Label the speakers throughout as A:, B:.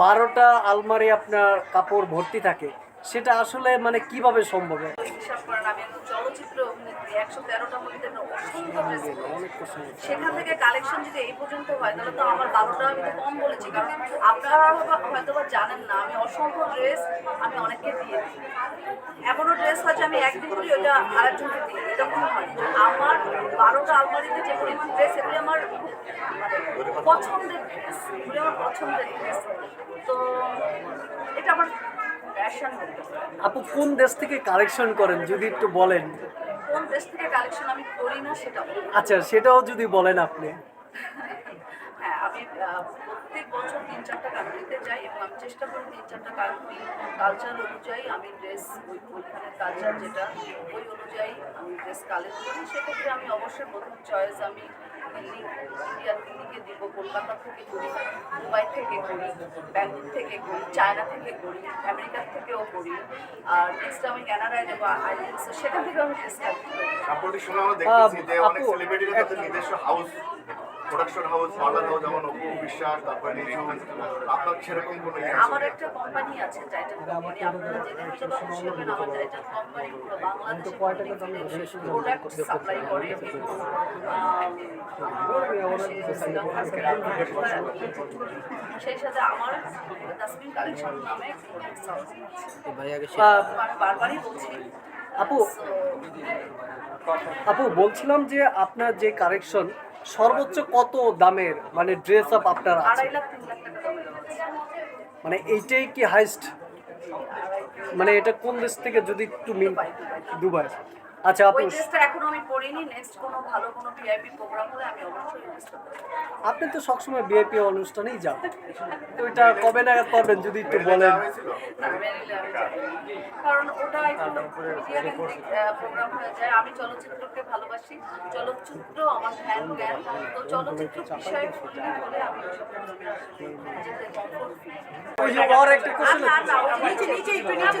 A: বারোটা আলমারি আপনার কাপড় ভর্তি থাকে, সেটা আসলে মানে কীভাবে সম্ভব?
B: হিসাব করেন, আমি চলচ্চিত্র একশো তেরোটা মধ্যে অসংখ্য ড্রেস সেখান থেকে কালেকশন যদি এই পর্যন্ত হয়, তাহলে তো আমার বারোটা আমি তো কম বলেছি। কারণ আপনারা হয়তো বা জানেন না, আমি অসংখ্য ড্রেস আমি অনেককে দিয়ে দিই। এমনও ড্রেস হয় যে আমি একদিন করি, ওটা আরেকজনকে দিই। এরকম হয়। আমার বারোটা আলমারিতে যে পরিমাণ ড্রেস এগুলি আমার পছন্দের ড্রেস এগুলি আমার পছন্দের ড্রেস তো এটা আমার
A: আপু, কোন দেশ থেকে কালেকশন করেন? যদি একটু বলেন।
B: কোন দেশ থেকে কালেকশন আমি করি না সেটা
A: আচ্ছা সেটাও যদি বলেন আপনি।
B: হ্যাঁ আমি প্রত্যেক বছর তিন চারটা কান্ট্রিতে যাই এবং আমি চেষ্টা করি তিন চারটা কান্ট্রি কালচার অনুযায়ী আমি ড্রেস ওই ওইখানে কালচার যেটা ওই অনুযায়ী আমি ড্রেস কালেক্ট করি। সেক্ষেত্রে আমি অবশ্যই প্রথম চয়েস আমি দিল্লি ইন্ডিয়ার দিল্লিকে দিব কলকাতা থেকে করি মুম্বাই থেকে করি ব্যাঙ্গালোর থেকে করি চায়না থেকে করি আমেরিকার থেকেও করি আর নেক্সট আমি ক্যানাডায় যাব আইল্যান্ডস সেখান থেকেও আমি কালেক্ট করি
C: প্রোডাকশন হাউস পার্লার হাউস যেমন অপু বিশ্বাস তারপরে নিঝু আপনার সেরকম কোনো ইয়ে
B: আমার একটা কোম্পানি আছে টাইটান কোম্পানি আপনারা জেনে হয়তো বা খুশি আমার টাইটান কোম্পানি পুরো বাংলাদেশে প্রোডাক্ট সাপ্লাই করে সেই সাথে আমার তাসমিন কালেকশন নামে বারবারই বলছি।
A: আপু আপু বলছিলাম যে আপনার যে কালেকশন সর্বোচ্চ কত দামের মানে ড্রেস আপ আপনার আছে? মানে এইটাই কি হাইস্ট মানে এটা কোন দেশ থেকে যদি একটু মিল।
B: দুবাই।
A: আচ্ছা আপু
B: ওই ড্রেসটা এখনও আমি পরিনি নেক্সট কোনো ভালো কোনো ভিআইপি প্রোগ্রাম হলে আমি অবশ্যই
A: আপনি তো সবসময় বিএপি অনুষ্ঠানেই যান। তো এটা কবে নাগাদ পারবেন যদি একটু বলেন।
B: কারণ ওটা একটু প্রোগ্রাম হয়ে যায়। আমি চলচ্চিত্রকে ভালোবাসি। চলচ্চিত্র আমার ধ্যান জ্ঞান। তো চলচ্চিত্র বিষয়ে হলে আমি।
A: ওই যে একটা কোশ্চেন
B: না, না, নিচে, নিচে, একটু নিচে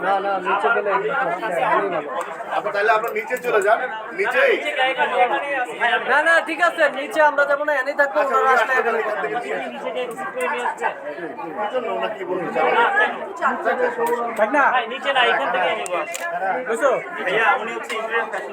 B: না, না
A: না নিচে গেলে
C: আপনি তাহলে আপনার নিচে চলে যান। নিচেই।
A: না না ঠিক আছে নিচে আমরা যাব না এনেই থাকব
C: চান
D: ভাই, নিচে না এখান থেকে নিব। ভাইয়া উনি হচ্ছে ইন্ডিয়ান ফ্যাশন